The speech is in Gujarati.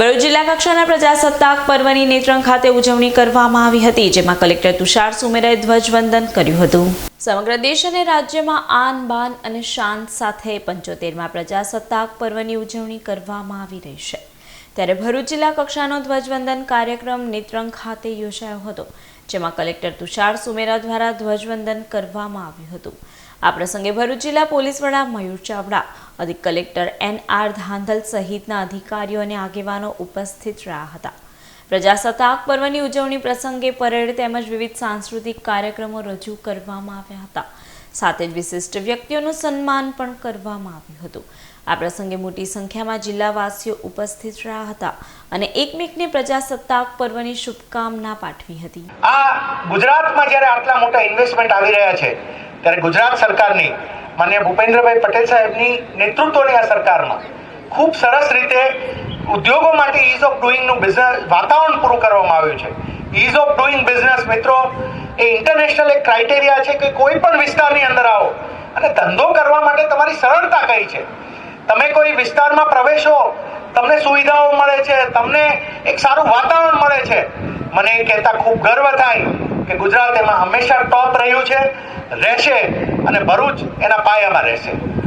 ભરૂચ જિલ્લા કક્ષાના પ્રજાસત્તાક પર્વની નેત્રંગ ખાતે ઉજવણી કરવામાં આવી હતી, જેમાં કલેક્ટર તુષાર સુમેરાએ ધ્વજવંદન કર્યું હતું. સમગ્ર દેશ અને રાજ્યમાં આન, બાન અને શાન સાથે પંચોતેરમાં પ્રજાસત્તાક પર્વની ઉજવણી કરવામાં આવી રહી છે. ત્યારે ભરૂચ જિલ્લા કક્ષાનો ધ્વજવંદન કાર્યક્રમ નેત્રંગ ખાતે યોજાયો હતો, જેમાં કલેક્ટર તુષાર સુમેરા દ્વારા ધ્વજવંદન કરવામાં આવ્યું હતું. આ પ્રસંગે ભરૂચ જિલ્લા પોલીસ વડા મયુર ચાવડા, અધિક કલેક્ટર એન આર ધાંધલ સહિતના અધિકારીઓ અને આગેવાનો ઉપસ્થિત રહ્યા હતા. પ્રજાસત્તાક પર્વની ઉજવણી પ્રસંગે પરેડ તેમજ વિવિધ સાંસ્કૃતિક કાર્યક્રમો રજૂ કરવામાં આવ્યા હતા. સાથે જ વિશિષ્ટ વ્યક્તિઓનું સન્માન પણ કરવામાં આવ્યું હતું. આ પ્રસંગે મોટી સંખ્યામાં જિલ્લાવાસીઓ ઉપસ્થિત રહ્યા હતા અને એકમેકને પ્રજાસત્તાક પર્વની શુભકામના પાઠવી હતી. આ ગુજરાતમાં જ્યારે આટલા મોટા ઇન્વેસ્ટમેન્ટ આવી રહ્યા છે, ત્યારે ગુજરાત સરકારની માન્ય ભૂપેન્દ્રભાઈ પટેલ સાહેબની નેતૃત્વની આ સરકારમાં ખૂબ સરસ રીતે ઉદ્યોગો માટે ઇઝ ઓફ ડુઈંગનું બિઝનેસ વાતાવરણ પૂરું કરવામાં આવ્યું છે. ઇઝ ઓફ ડુઈંગ બિઝનેસ મિત્રો, એ ઇન્ટરનેશનલ એક ક્રાઇટેરિયા છે કે કોઈ પણ વિસ્તારની અંદર આવો. અને ધંધો કરવા માટે તમારી સરળતા કઈ છે? તમે કોઈ વિસ્તારમાં પ્રવેશો, તમને સુવિધાઓ મળે છે, તમને એક સારું વાતાવરણ મળે છે. મને એ કહેતા ખૂબ ગર્વ થાય કે ગુજરાત એમાં હંમેશા ટોપ રહ્યું છે, રહેશે અને ભરૂચ એના પાયામાં રહેશે.